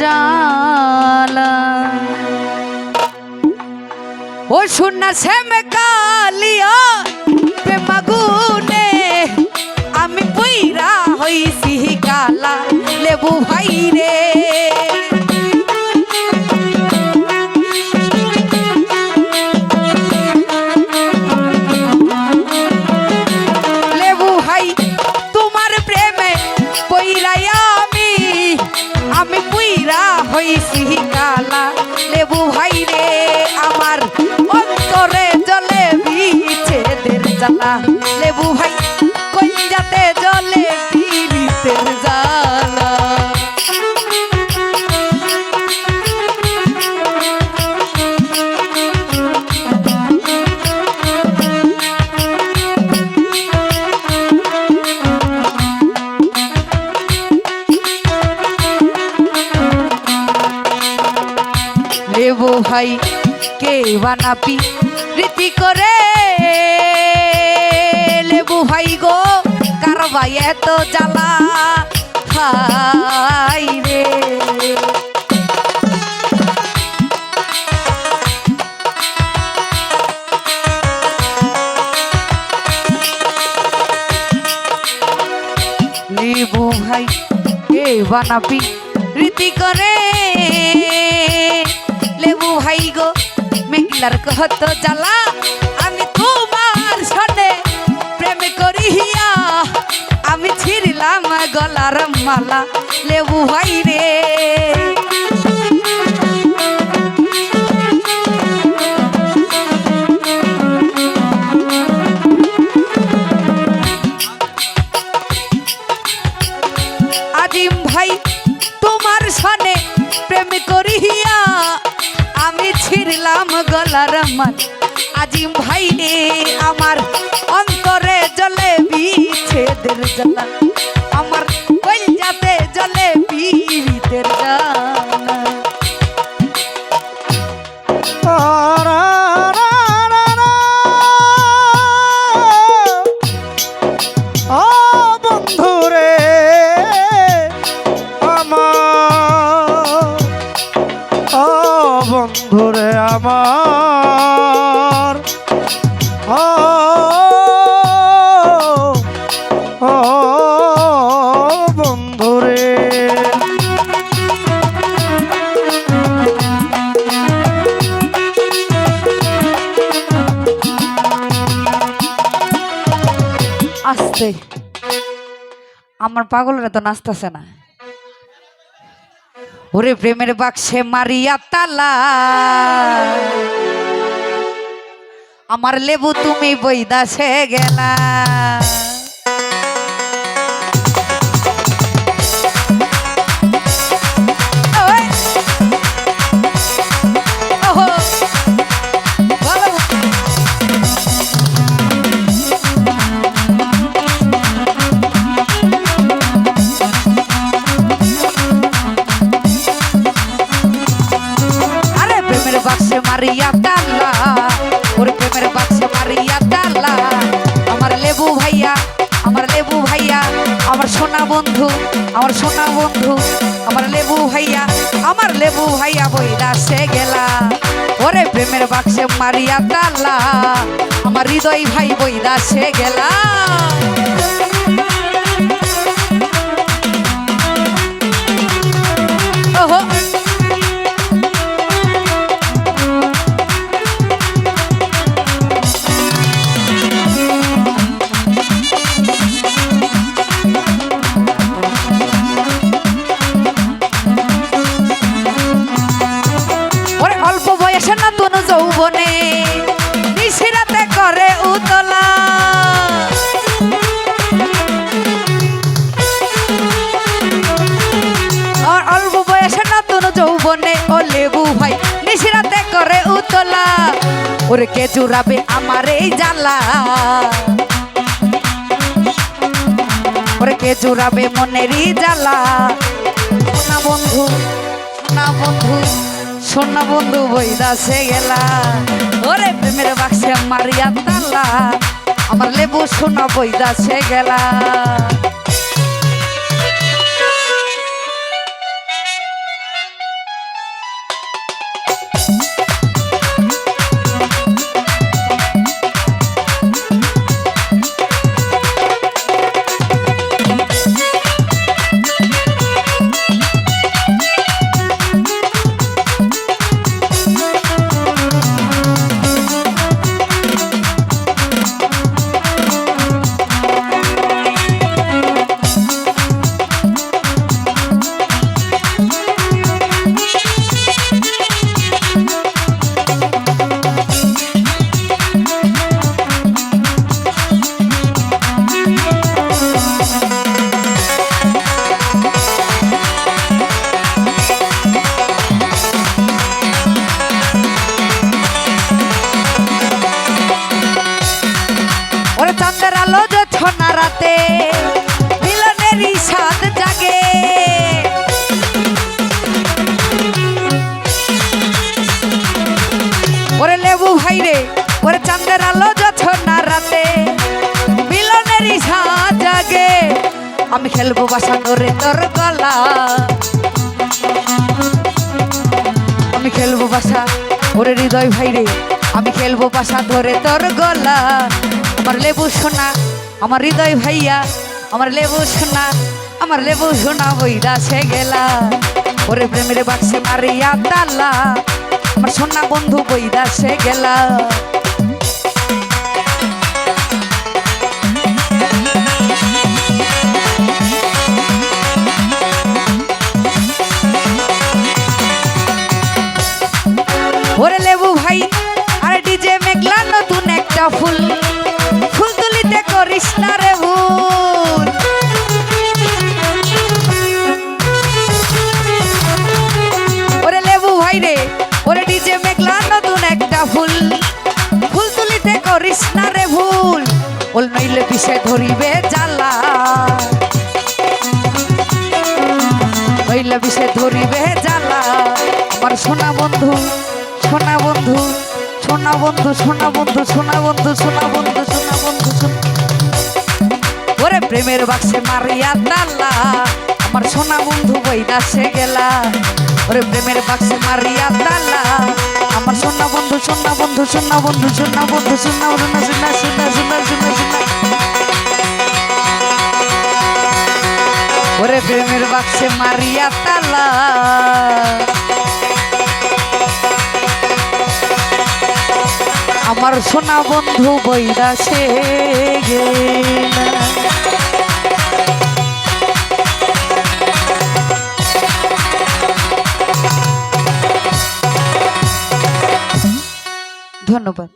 জালা। ও শুননা শ্যাম কালিয়া প্রেমাগুনে আমি পুইরা হইছি কালা লেবু ভাই রে লেবু ভাই কোন যাতে জলে বিছেদের জ্বালা? লেবু ভাই কে বানাপি রীতি করে? ভাই গো কার ভাই এত জ্বালা। হাই রে। লেবু ভাই কে বানাবি রীতি করে। লেবু ভাই গো, মেঘলার কহত জ্বালা। গলার মালা লেবু ভাই রে আজিম ভাই, তোমার সনে প্রেম করিয়া আমি ছিড়লাম গলার মান আজিম ভাই রে, আমার অন্তরে জলে বিছেদের জ্বালা। জলে বিরিতের আমার পাগলরা তো নাচতেছে না। ওরে প্রেমের বাক্সে মারিয়া তালা। আমার লেবু তুমি বইদাসে গেলা। মারিয়া তাল্লা ওরে প্রেমের বাক্সে মারিয়া তাল্লা আমার লেবু ভাইয়া, আমার লেবু ভাইয়া, আমার সোনা বন্ধু, আমার সোনা বন্ধু, আমার লেবু ভাইয়া, আমার লেবু ভাইয়া বইরা সে গেলা। ওরে প্রেমের বাক্সে মারিয়া তাল্লা আমার হৃদয় ভাই বইরা সে গেলা। লেবু ভাই নিশিরাতে করে উতলা। ওরে কে জুড়াবে আমার এই জ্বালা? ওরে কে জুড়াবে মনেরই জ্বালা? না বন্ধু না বন্ধু, সোনা বন্ধু বইদাসে গেলা। ওরে প্রেমের বাক্সে মারিয়া তালা, আমার লেবু সোনা বইদাসে গেলা। খেলব বাসা ধরে তোর গলা। আমি খেলব বাসা ওরে হৃদয় ভাই রে, আমি খেলব বাসা ধরে তোর গলা। আমার লেবু সোনা, আমার হৃদয় ভাইয়া, আমার লেবু সোনা, আমার লেবু সোনা বইরা সে গেলা। ওরে প্রেমের বাক্সে মারিয়া তালা, আমার সোনা বন্ধু বইরা সে গেলা। ওরে লেবু ভাই, আর ডিজে মেঘলা নতুন একটা ফুল। ফুল তুলিতে করিস না রে ভুল। ওরে লেবু ভাই রে, ওরে ডিজে মেঘলা নতুন একটা ফুল। ফুল তুলিতে করিস না রে ভুল। ওল নইলে পিছে ধরিবে জ্বালা। হইলে বিষে ধরিবে জ্বালা। আমার সোনা বন্ধু সোনা বন্ধু সোনা বন্ধু সোনা বন্ধু সোনা বন্ধু সোনা বন্ধু ওরে প্রেমের বাক্সে মারিয়া তাল্লা আমার সোনা বন্ধু বইরা সে গেলা ওরে প্রেমের বাক্সে মারিয়া তাল্লা আমার সোনা বন্ধু সোনা বন্ধু সোনা বন্ধু সোনা বন্ধু সোনা বন্ধু সোনা সোনা সোনা সোনা সোনা ওরে প্রেমের বাক্সে মারিয়া তালা আমার সোনা বন্ধু বইরা সে ধন্যবাদ।